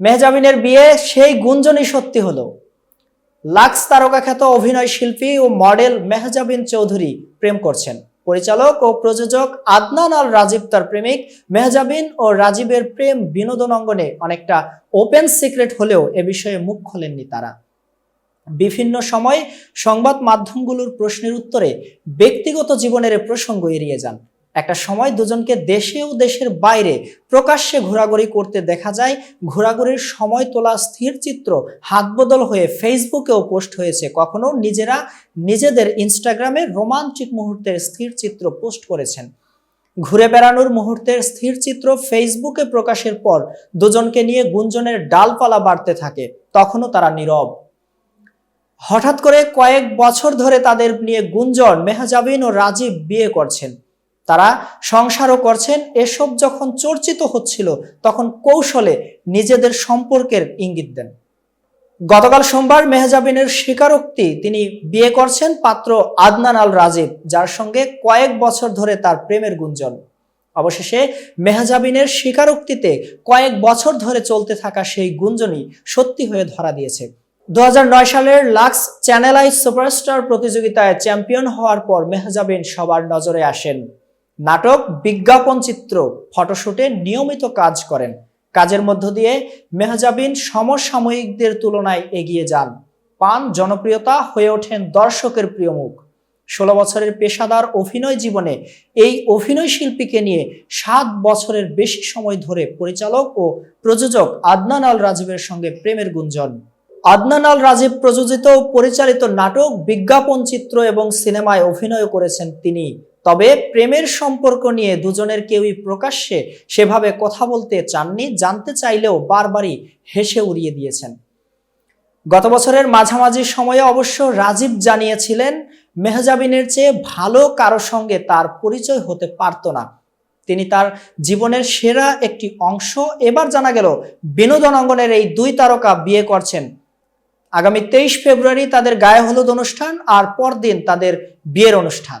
মেহজাবিনের বিয়ে সেই গুঞ্জনই সত্যি হলো। লাক্স তারকা খ্যাত অভিনয় শিল্পী ও মডেল মেহজাবিন চৌধুরী প্রেম করছেন। পরিচালক ও প্রযোজক আদনান আল রাজীব তার প্রেমিক। মেহজাবিন ও রাজীবের প্রেম বিনোদন অঙ্গনে অনেকটা ওপেন সিক্রেট হলেও এ বিষয়ে মুখ খোলেননি তারা। বিভিন্ন সময় সংবাদ মাধ্যমগুলোর প্রশ্নের উত্তরে ব্যক্তিগত জীবনের প্রসঙ্গ এড়িয়ে যান। একটা সময় দুজনকে দেশে ও দেশের বাইরে প্রকাশ্যে ঘোরাঘুরি করতে দেখা যায়। ঘোরাঘুরির সময় তোলা স্থির চিত্র হাতবদল হয়ে ফেসবুকেও পোস্ট হয়েছে। কখনো নিজেরা নিজেদের ইনস্টাগ্রামে রোমান্টিক মুহূর্তের স্থির চিত্র পোস্ট করেছেন। ঘুরে বেড়ানোর মুহূর্তের স্থির চিত্র ফেসবুকে প্রকাশের পর দুজনকে নিয়ে গুঞ্জনের ডালপালা বাড়তে থাকে। তখনও তারা নীরব। হঠাৎ করে কয়েক বছর ধরে তাদের নিয়ে গুঞ্জন মেহাজাবিন ও রাজীব বিয়ে করছেন। তারা সংসারও করছেন। এসব যখন চর্চিত হচ্ছিল, তখন কৌশলে নিজেদের সম্পর্কের ইঙ্গিত দেন। গতকাল সোমবার মেহজাবিনের স্বীকারোক্তি তিনি বিয়ে করছেন পাত্র আদনান আল রাজীব যার সঙ্গে কয়েক বছর ধরে তার প্রেমের গুঞ্জন। অবশেষে মেহজাবিনের স্বীকারোক্তিতে কয়েক বছর ধরে চলতে থাকা সেই গুঞ্জনই সত্যি হয়ে ধরা দিয়েছে। দু হাজার নয় সালের লাক্স চ্যানেলাই সুপারস্টার প্রতিযোগিতায় চ্যাম্পিয়ন হওয়ার পর মেহজাবিন সবার নজরে আসেন। নাটক, বিজ্ঞাপন চিত্র, ফটোশুটে নিয়মিত কাজ করেন। কাজের মধ্য দিয়ে মেহজাবিন সমসাময়িকদের তুলনায় এগিয়ে যান। পান জনপ্রিয়তা হয়ে ওঠেন দর্শকের প্রিয় মুখ। ষোলো বছরের পেশাদার অভিনয় জীবনে এই অভিনয় শিল্পীকে নিয়ে সাত বছরের বেশি সময় ধরে পরিচালক ও প্রযোজক আদনান আল রাজীবের সঙ্গে প্রেমের গুঞ্জন। আদনান আল রাজীব প্রযোজিত পরিচালিত নাটক, বিজ্ঞাপন চিত্র এবং সিনেমায় অভিনয় করেছেন তিনি। তবে প্রেমের সম্পর্ক নিয়ে দুজনের কেউই প্রকাশ্যে সেভাবে কথা বলতে চাননি, জানতে চাইলেও বারবারই হেসে উড়িয়ে দিয়েছেন। গত বছরের মাঝামাঝি সময়ে অবশ্য রাজীব জানিয়েছিলেন, মেহজাবিনের চেয়ে ভালো কারও সঙ্গে তার পরিচয় হতে পারত না। তিনি তার জীবনের সেরা একটি অংশ। এবার জানা গেল, বিনোদন অঙ্গনের এই দুই তারকা বিয়ে করছেন। আগামী তেইশ ফেব্রুয়ারি তাদের গায়ে হলুদ অনুষ্ঠান আর পরদিন তাদের বিয়ের অনুষ্ঠান।